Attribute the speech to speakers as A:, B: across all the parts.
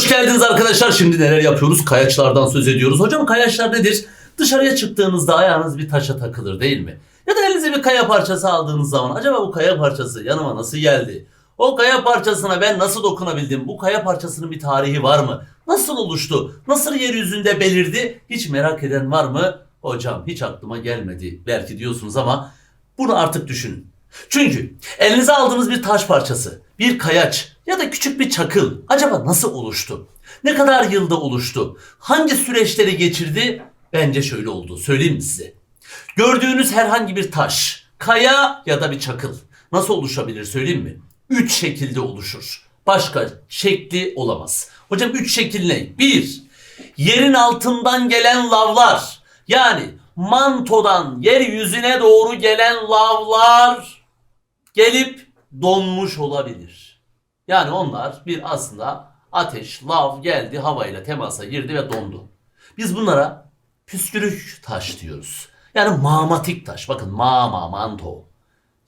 A: hoş geldiniz arkadaşlar. Şimdi neler yapıyoruz? Kayaçlardan söz ediyoruz. Hocam kayaçlar nedir? Dışarıya çıktığınızda ayağınız bir taşa takılır değil mi? Ya da elinize bir kaya parçası aldığınız zaman acaba bu kaya parçası yanıma nasıl geldi? O kaya parçasına ben nasıl dokunabildim? Bu kaya parçasının bir tarihi var mı? Nasıl oluştu? Nasıl yeryüzünde belirdi? Hiç merak eden var mı? Hocam hiç aklıma gelmedi. Belki diyorsunuz ama bunu artık düşünün. Çünkü elinize aldığınız bir taş parçası, bir kayaç ya da küçük bir çakıl acaba nasıl oluştu? Ne kadar yılda oluştu? Hangi süreçleri geçirdi? Bence şöyle oldu. Söyleyeyim mi size? Gördüğünüz herhangi bir taş, kaya ya da bir çakıl nasıl oluşabilir söyleyeyim mi? Üç şekilde oluşur. Başka şekli olamaz. Hocam üç şekil ne? Bir, yerin altından gelen lavlar. Yani mantodan yeryüzüne doğru gelen lavlar gelip donmuş olabilir. Yani onlar bir aslında ateş, lav geldi havayla temasa girdi ve dondu. Biz bunlara püskürük taş diyoruz. Yani mağmatik taş. Bakın mağma, manto.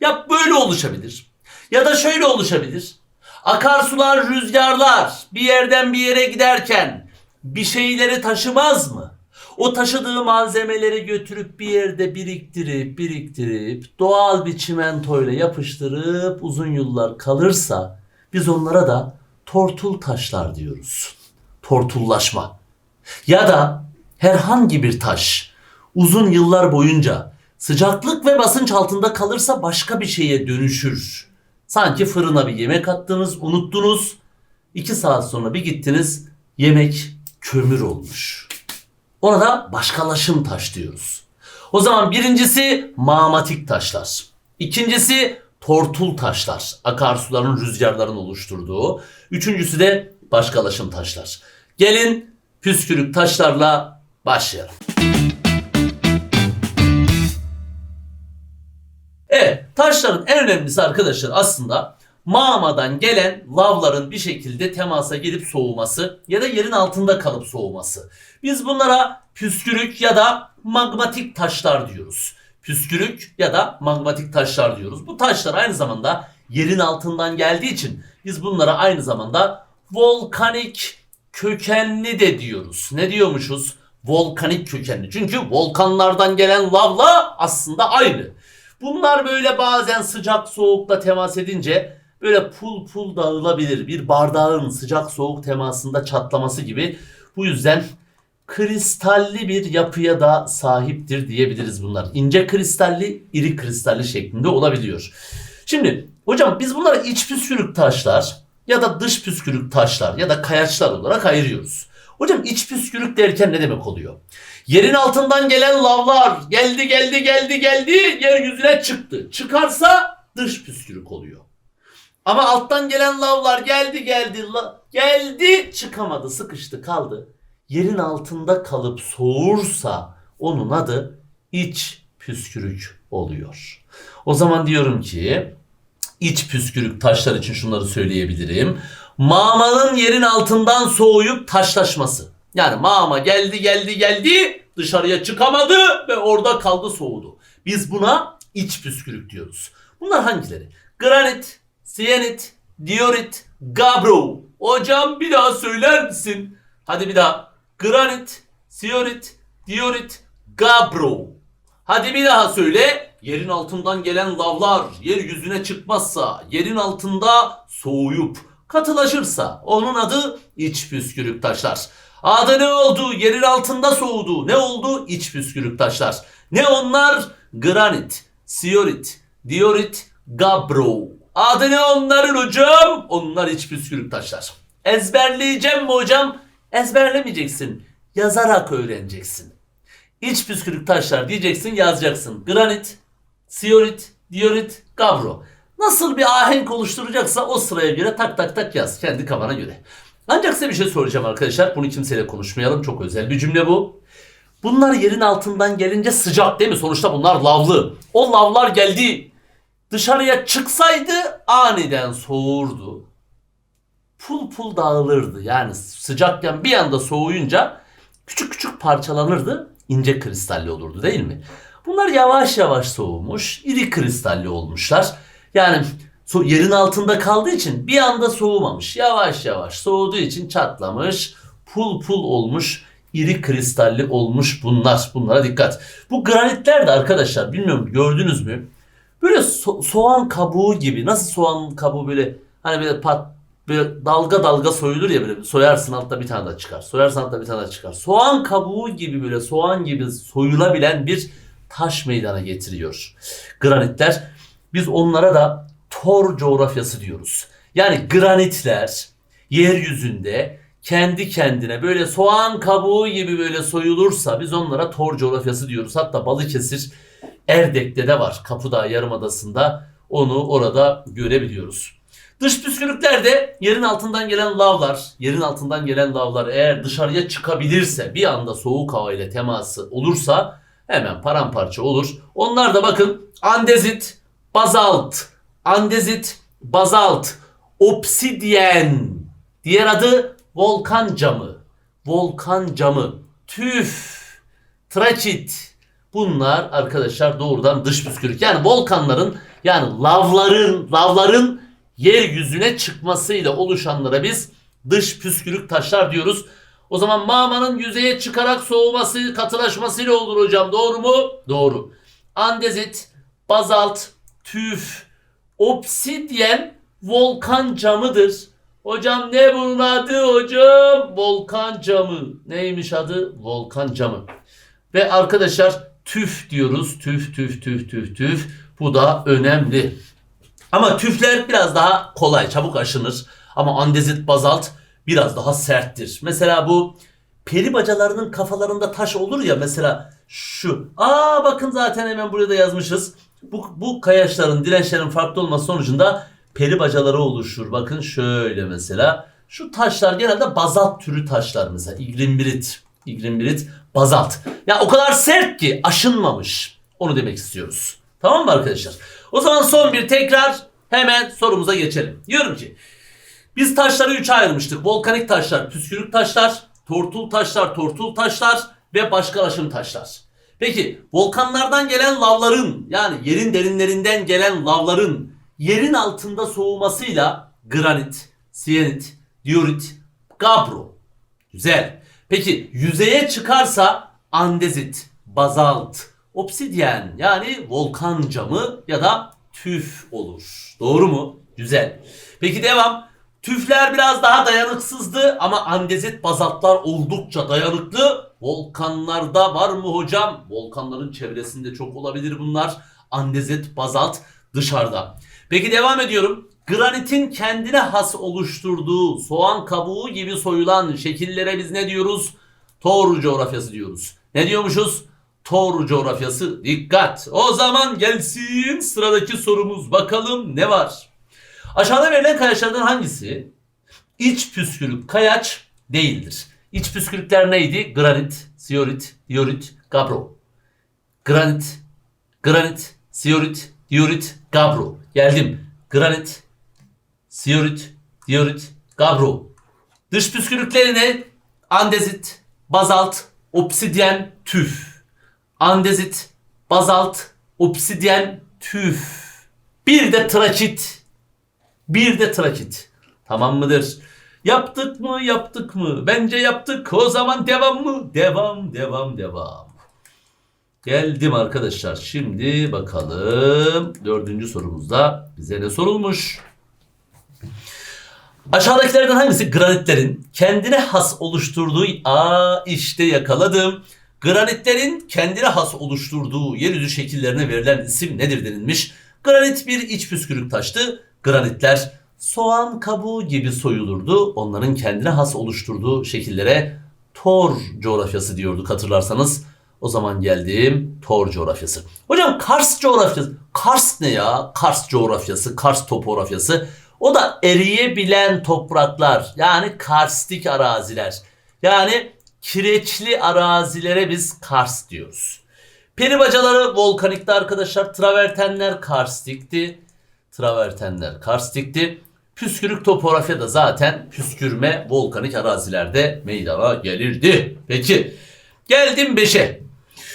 A: Ya böyle oluşabilir. Ya da şöyle oluşabilir. Akarsular, rüzgarlar bir yerden bir yere giderken bir şeyleri taşımaz mı? O taşıdığı malzemeleri götürüp bir yerde biriktirip biriktirip doğal bir çimentoyla yapıştırıp uzun yıllar kalırsa biz onlara da tortul taşlar diyoruz. Tortullaşma. Ya da herhangi bir taş uzun yıllar boyunca sıcaklık ve basınç altında kalırsa başka bir şeye dönüşür. Sanki fırına bir yemek attınız, unuttunuz. İki saat sonra bir gittiniz, yemek kömür olmuş. Ona da başkalaşım taş diyoruz. O zaman birincisi mağmatik taşlar. İkincisi tortul taşlar. Akarsuların rüzgarların oluşturduğu. Üçüncüsü de başkalaşım taşlar. Gelin püskürük taşlarla başlayalım. Evet, taşların en önemlisi arkadaşlar aslında mağmadan gelen lavların bir şekilde temasa girip soğuması ya da yerin altında kalıp soğuması. Biz bunlara püskürük ya da magmatik taşlar diyoruz. Püskürük ya da magmatik taşlar diyoruz. Bu taşlar aynı zamanda yerin altından geldiği için biz bunlara aynı zamanda volkanik kökenli de diyoruz. Ne diyormuşuz? Volkanik kökenli. Çünkü volkanlardan gelen lavla aslında aynı. Bunlar böyle bazen sıcak soğukla temas edince böyle pul pul dağılabilir. Bir bardağın sıcak soğuk temasında çatlaması gibi. Bu yüzden kristalli bir yapıya da sahiptir diyebiliriz bunlar. İnce kristalli, iri kristalli şeklinde olabiliyor. Şimdi hocam biz bunlara iç püskürük taşlar ya da dış püskürük taşlar ya da kayaçlar olarak ayırıyoruz. Hocam iç püskürük derken ne demek oluyor? Yerin altından gelen lavlar geldi geldi geldi geldi yeryüzüne çıktı. Çıkarsa dış püskürük oluyor. Ama alttan gelen lavlar geldi geldi la, geldi çıkamadı sıkıştı kaldı. Yerin altında kalıp soğursa onun adı iç püskürük oluyor. O zaman diyorum ki iç püskürük taşlar için şunları söyleyebilirim. Mağmanın yerin altından soğuyup taşlaşması. Yani mağma geldi geldi geldi dışarıya çıkamadı ve orada kaldı soğudu. Biz buna iç püskürük diyoruz. Bunlar hangileri? Granit, siyenit, diorit, gabro. Hocam bir daha söyler misin? Hadi bir daha. Granit, siyorit, diorit, gabro. Hadi bir daha söyle. Yerin altından gelen lavlar yeryüzüne çıkmazsa, yerin altında soğuyup katılaşırsa onun adı iç püskürük taşlar. Adı ne oldu? Yerin altında soğudu. Ne oldu? İç püskürük taşlar. Ne onlar? Granit, siyorit, diorit, gabro. Adı ne onların hocam? Onlar iç püskürük taşlar. Ezberleyeceğim mi hocam? Ezberlemeyeceksin. Yazarak öğreneceksin. İç püskürük taşlar diyeceksin yazacaksın. Granit, siyorit, diorit, gavro. Nasıl bir ahenk oluşturacaksa o sıraya göre tak tak tak yaz. Kendi kafana göre. Ancak size bir şey soracağım arkadaşlar. Bunu kimseyle konuşmayalım. Çok özel bir cümle bu. Bunlar yerin altından gelince sıcak değil mi? Sonuçta bunlar lavlı. O lavlar geldi. Dışarıya çıksaydı aniden soğurdu. Pul pul dağılırdı. Yani sıcakken bir anda soğuyunca küçük küçük parçalanırdı. ince kristalli olurdu değil mi? Bunlar yavaş yavaş soğumuş, iri kristalli olmuşlar. Yani yerin altında kaldığı için bir anda soğumamış. Yavaş yavaş soğuduğu için çatlamış, pul pul olmuş, iri kristalli olmuş bunlar. Bunlara dikkat. Bu granitler de arkadaşlar bilmiyorum gördünüz mü? Böyle so- soğan kabuğu gibi. Nasıl soğan kabuğu böyle hani böyle pat böyle dalga dalga soyulur ya böyle soyarsın altta bir tane daha çıkar. Soyarsın altta bir tane daha çıkar. Soğan kabuğu gibi böyle soğan gibi soyulabilen bir taş meydana getiriyor. Granitler. Biz onlara da tor coğrafyası diyoruz. Yani granitler yeryüzünde kendi kendine böyle soğan kabuğu gibi böyle soyulursa biz onlara tor coğrafyası diyoruz. Hatta Balıkesir Erdek'te de var. Kapıdağ Yarımadası'nda onu orada görebiliyoruz. Dış püskürüklerde yerin altından gelen lavlar, yerin altından gelen lavlar eğer dışarıya çıkabilirse bir anda soğuk hava ile teması olursa hemen paramparça olur. Onlar da bakın andezit, bazalt, andezit, bazalt, obsidyen, diğer adı volkan camı, volkan camı, tüf, trakit. Bunlar arkadaşlar doğrudan dış püskürük. Yani volkanların yani lavların lavların yeryüzüne çıkmasıyla oluşanlara biz dış püskürük taşlar diyoruz. O zaman mağmanın yüzeye çıkarak soğuması, katılaşmasıyla olur hocam. Doğru mu? Doğru. Andezit, bazalt, tüf, obsidyen volkan camıdır. Hocam ne bunun adı hocam? Volkan camı. Neymiş adı? Volkan camı. Ve arkadaşlar tüf diyoruz. Tüf tüf tüf tüf tüf. Bu da önemli. Ama tüfler biraz daha kolay, çabuk aşınır. Ama andezit bazalt biraz daha serttir. Mesela bu peri bacalarının kafalarında taş olur ya mesela şu. Aa bakın zaten hemen buraya da yazmışız. Bu, bu kayaçların, dirençlerin farklı olması sonucunda peri bacaları oluşur. Bakın şöyle mesela. Şu taşlar genelde bazalt türü taşlar mesela. İgrimbirit. İgrimbirit bazalt. Ya o kadar sert ki aşınmamış. Onu demek istiyoruz. Tamam mı arkadaşlar? O zaman son bir tekrar hemen sorumuza geçelim. Diyorum ki biz taşları üçe ayırmıştık. Volkanik taşlar, püskürük taşlar, tortul taşlar, tortul taşlar ve başkalaşım taşlar. Peki volkanlardan gelen lavların yani yerin derinlerinden gelen lavların yerin altında soğumasıyla granit, siyenit, diorit, gabro. Güzel. Peki yüzeye çıkarsa andezit, bazalt, obsidyen yani volkan camı ya da tüf olur. Doğru mu? Güzel. Peki devam. Tüfler biraz daha dayanıksızdı ama andezit bazaltlar oldukça dayanıklı. Volkanlarda var mı hocam? Volkanların çevresinde çok olabilir bunlar. Andezit bazalt dışarıda. Peki devam ediyorum. Granitin kendine has oluşturduğu soğan kabuğu gibi soyulan şekillere biz ne diyoruz? Tor coğrafyası diyoruz. Ne diyormuşuz? Tor coğrafyası. Dikkat. O zaman gelsin sıradaki sorumuz. Bakalım ne var? Aşağıda verilen kayaçlardan hangisi iç püskürük kayaç değildir? İç püskürükler neydi? Granit, siyorit, diorit, gabro. Granit, granit, siyorit, diorit, gabro. Geldim. Granit, siyorit, diorit, gabro. Dış püskürükleri ne? Andezit, bazalt, obsidyen, tüf. Andezit, bazalt, obsidyen, tüf. Bir de trakit. Bir de trakit. Tamam mıdır? Yaptık mı yaptık mı? Bence yaptık. O zaman devam mı? Devam devam devam. Geldim arkadaşlar. Şimdi bakalım. Dördüncü sorumuzda bize ne sorulmuş? Aşağıdakilerden hangisi granitlerin kendine has oluşturduğu... Aa işte yakaladım. Granitlerin kendine has oluşturduğu yeryüzü şekillerine verilen isim nedir denilmiş. Granit bir iç püskürük taştı. Granitler soğan kabuğu gibi soyulurdu. Onların kendine has oluşturduğu şekillere Tor coğrafyası diyorduk hatırlarsanız. O zaman geldim Tor coğrafyası. Hocam Kars coğrafyası. Kars ne ya? Kars coğrafyası, Kars topografyası. O da eriyebilen topraklar. Yani karstik araziler. Yani kireçli arazilere biz Kars diyoruz. Peri bacaları volkanikti arkadaşlar. Travertenler karstikti. Travertenler karstikti. Püskürük topografya da zaten püskürme volkanik arazilerde meydana gelirdi. Peki geldim 5'e.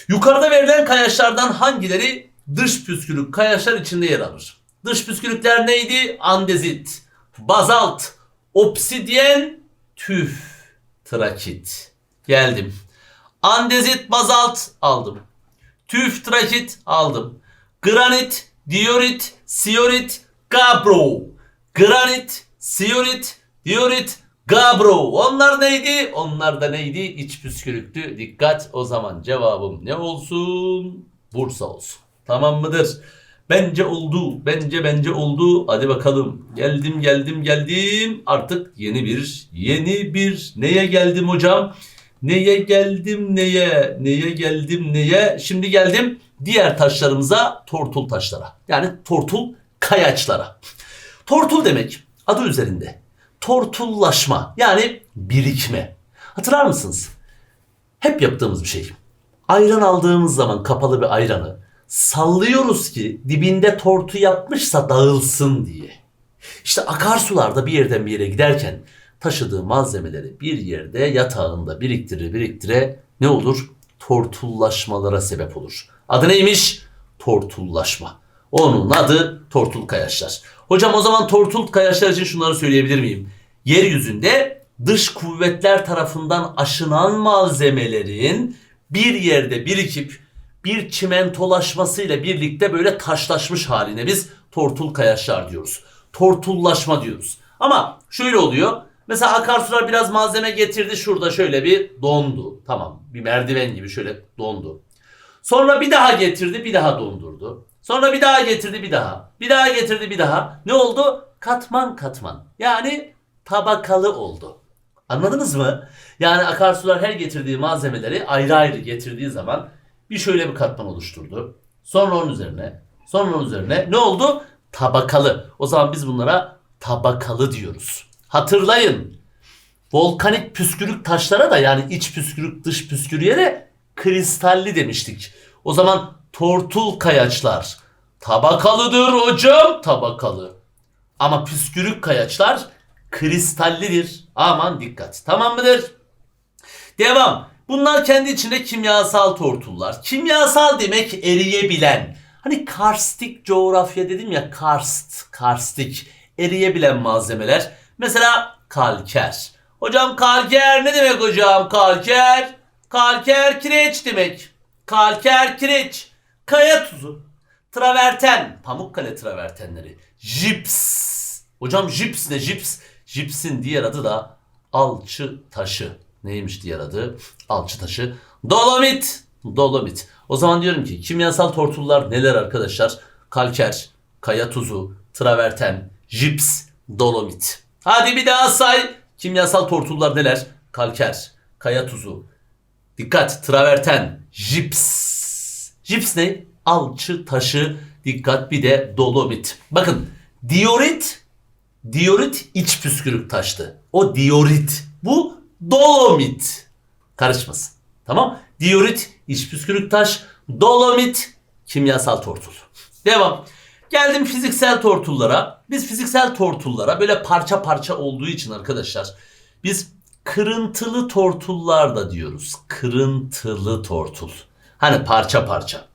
A: Yukarıda verilen kayaçlardan hangileri dış püskürük kayaçlar içinde yer alır? Dış püskürükler neydi? Andezit, bazalt, obsidyen, tüf, trakit. Geldim. Andezit, bazalt aldım. Tüf, trakit aldım. Granit, diorit, siorit, gabro. Granit, siorit, diorit, gabro. Onlar neydi? Onlar da neydi? İç püskürüktü. Dikkat o zaman cevabım ne olsun? Bursa olsun. Tamam mıdır? Bence oldu. Bence bence oldu. Hadi bakalım. Geldim geldim geldim. Artık yeni bir yeni bir neye geldim hocam? Neye geldim neye? Neye geldim neye? Şimdi geldim diğer taşlarımıza tortul taşlara. Yani tortul kayaçlara. Tortul demek adı üzerinde. Tortullaşma yani birikme. Hatırlar mısınız? Hep yaptığımız bir şey. Ayran aldığımız zaman kapalı bir ayranı sallıyoruz ki dibinde tortu yapmışsa dağılsın diye. İşte akarsularda bir yerden bir yere giderken taşıdığı malzemeleri bir yerde yatağında biriktire biriktire ne olur? Tortullaşmalara sebep olur. Adı neymiş? Tortullaşma. Onun adı tortul kayaçlar. Hocam o zaman tortul kayaçlar için şunları söyleyebilir miyim? Yeryüzünde dış kuvvetler tarafından aşınan malzemelerin bir yerde birikip bir çimentolaşmasıyla birlikte böyle taşlaşmış haline biz tortul kayaçlar diyoruz. Tortullaşma diyoruz. Ama şöyle oluyor. Mesela akarsular biraz malzeme getirdi şurada şöyle bir dondu. Tamam bir merdiven gibi şöyle dondu. Sonra bir daha getirdi bir daha dondurdu. Sonra bir daha getirdi bir daha. Bir daha getirdi bir daha. Ne oldu? Katman katman. Yani tabakalı oldu. Anladınız mı? Yani akarsular her getirdiği malzemeleri ayrı ayrı getirdiği zaman bir şöyle bir katman oluşturdu. Sonra onun üzerine, sonra onun üzerine ne oldu? Tabakalı. O zaman biz bunlara tabakalı diyoruz. Hatırlayın. Volkanik püskürük taşlara da yani iç püskürük dış püskürüğe de kristalli demiştik. O zaman tortul kayaçlar tabakalıdır hocam tabakalı. Ama püskürük kayaçlar kristallidir. Aman dikkat. Tamam mıdır? Devam. Bunlar kendi içinde kimyasal tortullar. Kimyasal demek eriyebilen. Hani karstik coğrafya dedim ya karst, karstik eriyebilen malzemeler. Mesela kalker. Hocam kalker ne demek hocam kalker? Kalker kireç demek. Kalker kireç. Kaya tuzu. Traverten. Pamukkale travertenleri. Jips. Hocam jips ne jips? Jipsin diğer adı da alçı taşı. Neymiş diğer adı? Alçı taşı. Dolomit. Dolomit. O zaman diyorum ki kimyasal tortullar neler arkadaşlar? Kalker, kaya tuzu, traverten, jips, dolomit. Hadi bir daha say. Kimyasal tortullar neler? Kalker, kaya tuzu. Dikkat traverten, jips. Jips ne? Alçı taşı. Dikkat bir de dolomit. Bakın diorit Diorit iç püskürük taştı. O diorit. Bu dolomit. Karışmasın. Tamam? Diorit iç püskürük taş. Dolomit kimyasal tortul. Devam. Geldim fiziksel tortullara. Biz fiziksel tortullara böyle parça parça olduğu için arkadaşlar biz kırıntılı tortullar da diyoruz. Kırıntılı tortul. Hani parça parça.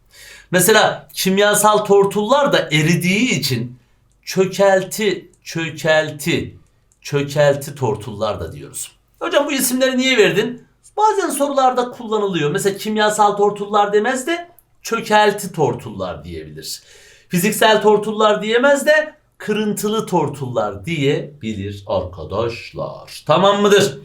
A: Mesela kimyasal tortullar da eridiği için çökelti, çökelti, çökelti tortullar da diyoruz. Hocam bu isimleri niye verdin? Bazen sorularda kullanılıyor. Mesela kimyasal tortullar demez de çökelti tortullar diyebilir. Fiziksel tortullar diyemez de kırıntılı tortullar diyebilir arkadaşlar. Tamam mıdır?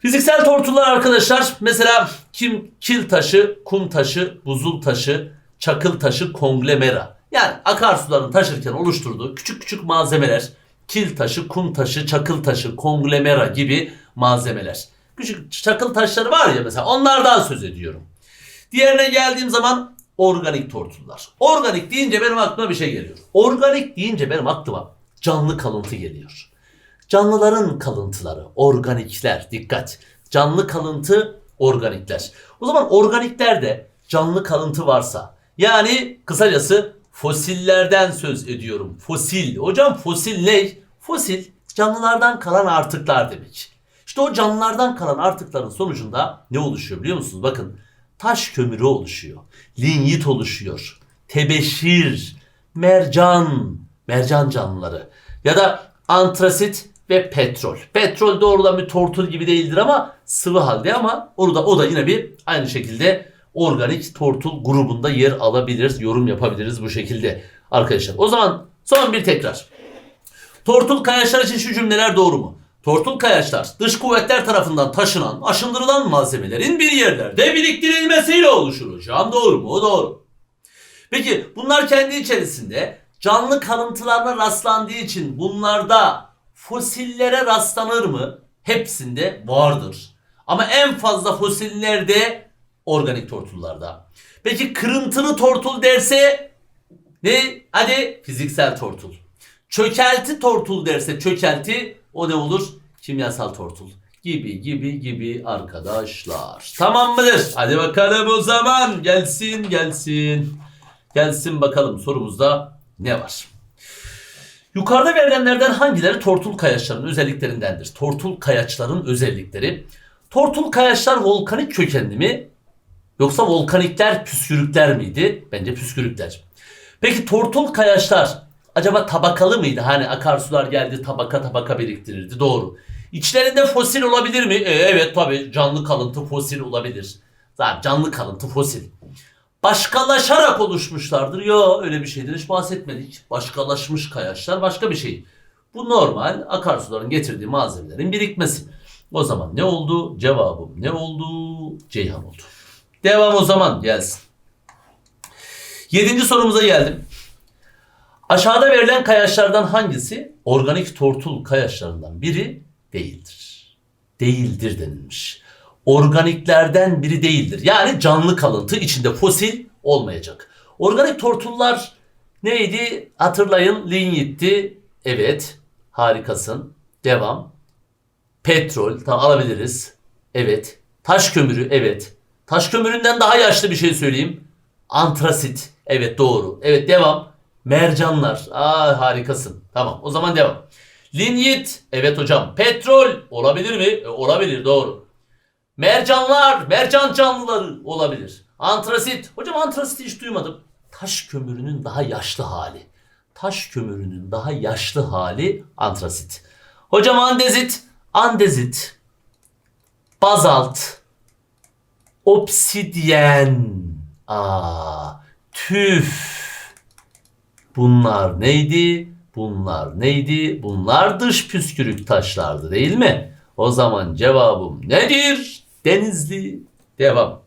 A: Fiziksel tortullar arkadaşlar mesela kim kil taşı, kum taşı, buzul taşı, çakıl taşı, konglemera. Yani akarsuların taşırken oluşturduğu küçük küçük malzemeler. Kil taşı, kum taşı, çakıl taşı, konglemera gibi malzemeler. Küçük çakıl taşları var ya mesela onlardan söz ediyorum. Diğerine geldiğim zaman organik tortullar. Organik deyince benim aklıma bir şey geliyor. Organik deyince benim aklıma canlı kalıntı geliyor. Canlıların kalıntıları, organikler, dikkat. Canlı kalıntı, organikler. O zaman organiklerde canlı kalıntı varsa, yani kısacası fosillerden söz ediyorum. Fosil. Hocam fosil ne? Fosil canlılardan kalan artıklar demek. İşte o canlılardan kalan artıkların sonucunda ne oluşuyor biliyor musunuz? Bakın taş kömürü oluşuyor. Linyit oluşuyor. Tebeşir, mercan, mercan canlıları ya da antrasit ve petrol. Petrol doğrudan bir tortul gibi değildir ama sıvı halde ama orada o da yine bir aynı şekilde organik tortul grubunda yer alabilir. Yorum yapabiliriz bu şekilde arkadaşlar. O zaman son bir tekrar. Tortul kayaçlar için şu cümleler doğru mu? Tortul kayaçlar dış kuvvetler tarafından taşınan, aşındırılan malzemelerin bir yerlerde biriktirilmesiyle oluşur hocam. Doğru mu? Doğru. Peki bunlar kendi içerisinde canlı kalıntılarına rastlandığı için bunlarda fosillere rastlanır mı? Hepsinde vardır. Ama en fazla fosil nerede? Organik tortullarda. Peki kırıntılı tortul derse ne? Hadi fiziksel tortul. Çökelti tortul derse çökelti o ne olur? Kimyasal tortul. Gibi gibi gibi arkadaşlar. Tamam mıdır? Hadi bakalım o zaman. Gelsin gelsin. Gelsin bakalım sorumuzda ne var? Yukarıda verilenlerden hangileri tortul kayaçların özelliklerindendir? Tortul kayaçların özellikleri. Tortul kayaçlar volkanik kökenli mi? Yoksa volkanikler püskürükler miydi? Bence püskürükler. Peki tortul kayaçlar acaba tabakalı mıydı? Hani akarsular geldi tabaka tabaka biriktirirdi. Doğru. İçlerinde fosil olabilir mi? E, evet tabi canlı kalıntı fosil olabilir. Zaten canlı kalıntı fosil. Başkalaşarak oluşmuşlardır. Yo öyle bir şeyden hiç bahsetmedik. Başkalaşmış kayaçlar başka bir şey. Bu normal akarsuların getirdiği malzemelerin birikmesi. O zaman ne oldu? Cevabım ne oldu? Ceyhan oldu. Devam o zaman gelsin. Yedinci sorumuza geldim. Aşağıda verilen kayaçlardan hangisi organik tortul kayaçlarından biri değildir? Değildir denilmiş. Organiklerden biri değildir. Yani canlı kalıntı içinde fosil olmayacak. Organik tortullar neydi? Hatırlayın linyitti. Evet. Harikasın. Devam. Petrol. Tamam alabiliriz. Evet. Taş kömürü. Evet. Taş kömüründen daha yaşlı bir şey söyleyeyim. Antrasit. Evet doğru. Evet devam. Mercanlar. Aa harikasın. Tamam o zaman devam. Linyit. Evet hocam. Petrol. Olabilir mi? E, olabilir doğru. Mercanlar. Mercan canlıları. Olabilir. Antrasit. Hocam antrasiti hiç duymadım. Taş kömürünün daha yaşlı hali. Taş kömürünün daha yaşlı hali antrasit. Hocam andezit. Andezit. Bazalt. Obsidyen. Aa, tüf. Bunlar neydi? Bunlar neydi? Bunlar dış püskürük taşlardı değil mi? O zaman cevabım nedir? Denizli. Devam.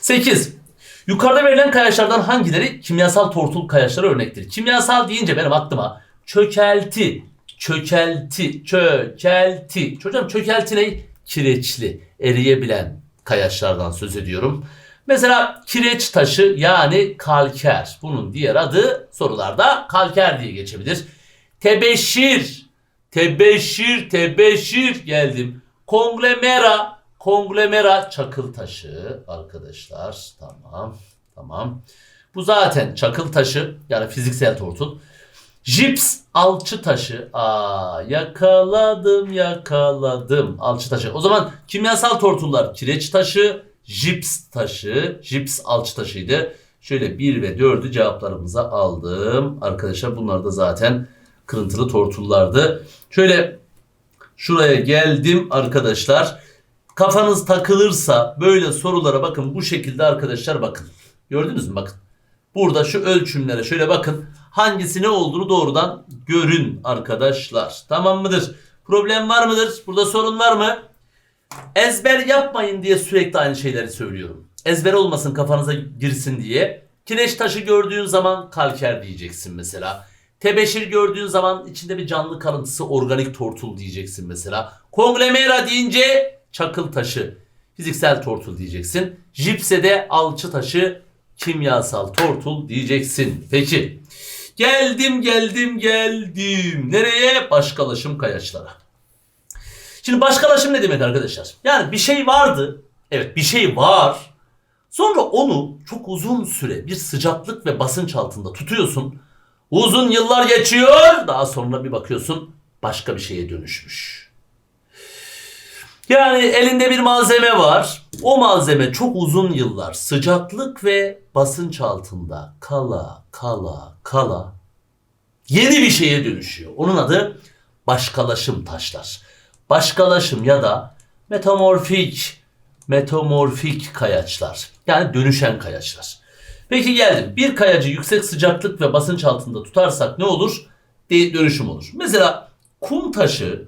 A: 8. Yukarıda verilen kayaçlardan hangileri kimyasal tortul kayaçlara örnektir? Kimyasal deyince benim aklıma çökelti, çökelti, çökelti. Hocam çökelti ne? Kireçli, eriyebilen kayaçlardan söz ediyorum. Mesela kireç taşı yani kalker. Bunun diğer adı sorularda kalker diye geçebilir. Tebeşir, tebeşir, tebeşir geldim. Konglemera, konglemera çakıl taşı arkadaşlar. Tamam, tamam. Bu zaten çakıl taşı yani fiziksel tortul. Jips alçı taşı. Aa yakaladım yakaladım alçı taşı. O zaman kimyasal tortullar kireç taşı, jips taşı, jips alçı taşıydı. Şöyle 1 ve 4'ü cevaplarımıza aldım. Arkadaşlar bunlar da zaten kırıntılı tortullardı. Şöyle şuraya geldim arkadaşlar. Kafanız takılırsa böyle sorulara bakın bu şekilde arkadaşlar bakın. Gördünüz mü bakın. Burada şu ölçümlere şöyle bakın. Hangisi ne olduğunu doğrudan görün arkadaşlar. Tamam mıdır? Problem var mıdır? Burada sorun var mı? Ezber yapmayın diye sürekli aynı şeyleri söylüyorum. Ezber olmasın kafanıza girsin diye. Kireç taşı gördüğün zaman kalker diyeceksin mesela. Tebeşir gördüğün zaman içinde bir canlı kalıntısı organik tortul diyeceksin mesela. Konglemera deyince çakıl taşı fiziksel tortul diyeceksin. Jipse de alçı taşı kimyasal tortul diyeceksin. Peki. Geldim geldim geldim. Nereye? Başkalaşım kayaçlara. Şimdi başkalaşım ne demek arkadaşlar? Yani bir şey vardı. Evet bir şey var. Sonra onu çok uzun süre bir sıcaklık ve basınç altında tutuyorsun. Uzun yıllar geçiyor. Daha sonra bir bakıyorsun başka bir şeye dönüşmüş. Yani elinde bir malzeme var. O malzeme çok uzun yıllar sıcaklık ve basınç altında kala kala kala yeni bir şeye dönüşüyor. Onun adı başkalaşım taşlar. Başkalaşım ya da metamorfik, metamorfik kayaçlar. Yani dönüşen kayaçlar. Peki geldim. Bir kayacı yüksek sıcaklık ve basınç altında tutarsak ne olur? De- dönüşüm olur. Mesela kum taşı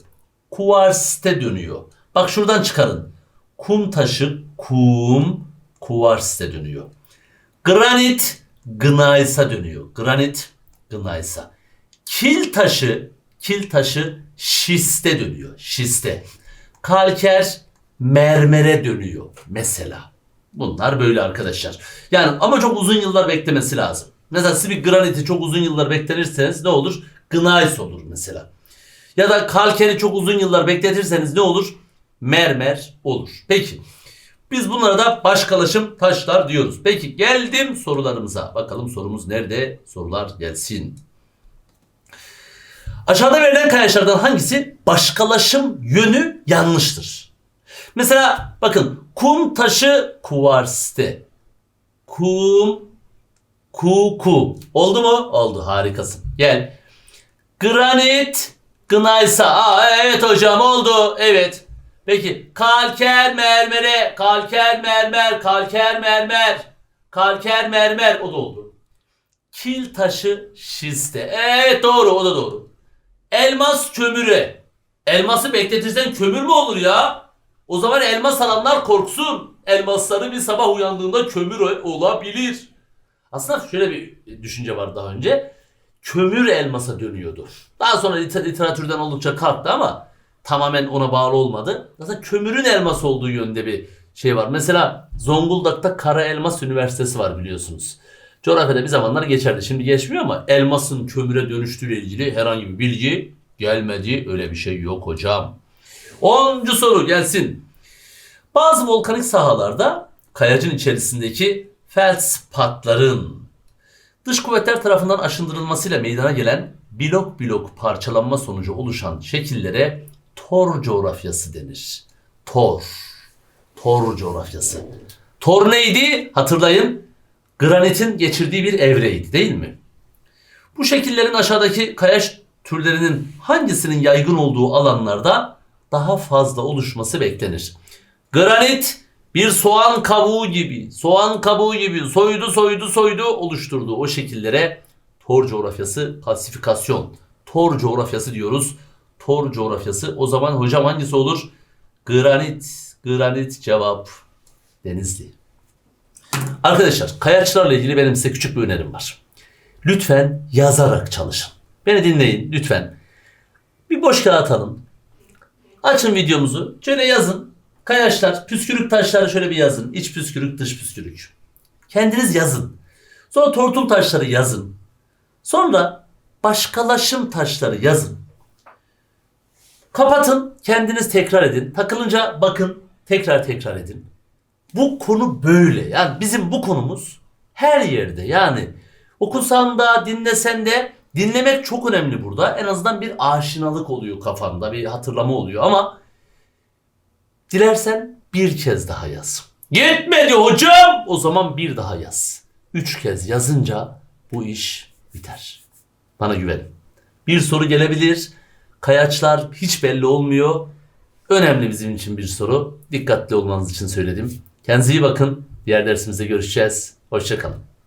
A: kuvarsite dönüyor. Bak şuradan çıkarın. Kum taşı kum kuvarsite dönüyor. Granit gneiß'a dönüyor. Granit gneiß'a. Kil taşı kil taşı şiste dönüyor. Şiste. Kalker mermere dönüyor mesela. Bunlar böyle arkadaşlar. Yani ama çok uzun yıllar beklemesi lazım. Mesela siz bir graniti çok uzun yıllar bekletirseniz ne olur? Gneiss olur mesela. Ya da kalkeri çok uzun yıllar bekletirseniz ne olur? Mermer olur. Peki. Biz bunlara da başkalaşım taşlar diyoruz. Peki geldim sorularımıza. Bakalım sorumuz nerede? Sorular gelsin. Aşağıda verilen kayaçlardan hangisi başkalaşım yönü yanlıştır? Mesela bakın kum taşı kuvarste. Kum ku ku. Oldu mu? Oldu harikasın. Gel. Granit gnaysa. Aa evet hocam oldu. Evet. Peki kalker mermere, kalker mermer, kalker mermer, kalker mermer o da oldu. Kil taşı şiste. Evet doğru o da doğru. Elmas kömüre. Elması bekletirsen kömür mü olur ya? O zaman elmas alanlar korksun. Elmasları bir sabah uyandığında kömür olabilir. Aslında şöyle bir düşünce var daha önce. Kömür elmasa dönüyordu. Daha sonra liter- literatürden oldukça kalktı ama tamamen ona bağlı olmadı. Zaten kömürün elmas olduğu yönde bir şey var. Mesela Zonguldak'ta Kara Elmas Üniversitesi var biliyorsunuz. Coğrafyada bir zamanlar geçerdi. Şimdi geçmiyor ama elmasın kömüre dönüştüğüyle ilgili herhangi bir bilgi gelmedi. Öyle bir şey yok hocam. 10. soru gelsin. Bazı volkanik sahalarda kayacın içerisindeki felspatların dış kuvvetler tarafından aşındırılmasıyla meydana gelen blok blok parçalanma sonucu oluşan şekillere tor coğrafyası denir. Tor. Tor coğrafyası. Tor neydi? Hatırlayın. Granitin geçirdiği bir evreydi değil mi? Bu şekillerin aşağıdaki kayaç türlerinin hangisinin yaygın olduğu alanlarda daha fazla oluşması beklenir. Granit bir soğan kabuğu gibi, soğan kabuğu gibi soydu soydu soydu oluşturdu. O şekillere tor coğrafyası klasifikasyon. Tor coğrafyası diyoruz. Tor coğrafyası. O zaman hocam hangisi olur? Granit. Granit cevap. Denizli. Arkadaşlar kayaçlarla ilgili benim size küçük bir önerim var. Lütfen yazarak çalışın. Beni dinleyin lütfen. Bir boş kağıt alın. Açın videomuzu. Şöyle yazın. Kayaçlar, püskürük taşları şöyle bir yazın. İç püskürük, dış püskürük. Kendiniz yazın. Sonra tortul taşları yazın. Sonra başkalaşım taşları yazın. Kapatın, kendiniz tekrar edin. Takılınca bakın, tekrar tekrar edin. Bu konu böyle. Yani bizim bu konumuz her yerde. Yani okusan da dinlesen de dinlemek çok önemli burada. En azından bir aşinalık oluyor kafanda, bir hatırlama oluyor ama dilersen bir kez daha yaz. Yetmedi hocam. O zaman bir daha yaz. Üç kez yazınca bu iş biter. Bana güvenin. Bir soru gelebilir. Kayaçlar hiç belli olmuyor. Önemli bizim için bir soru. Dikkatli olmanız için söyledim. Kendinize iyi bakın. Diğer dersimizde görüşeceğiz. Hoşçakalın.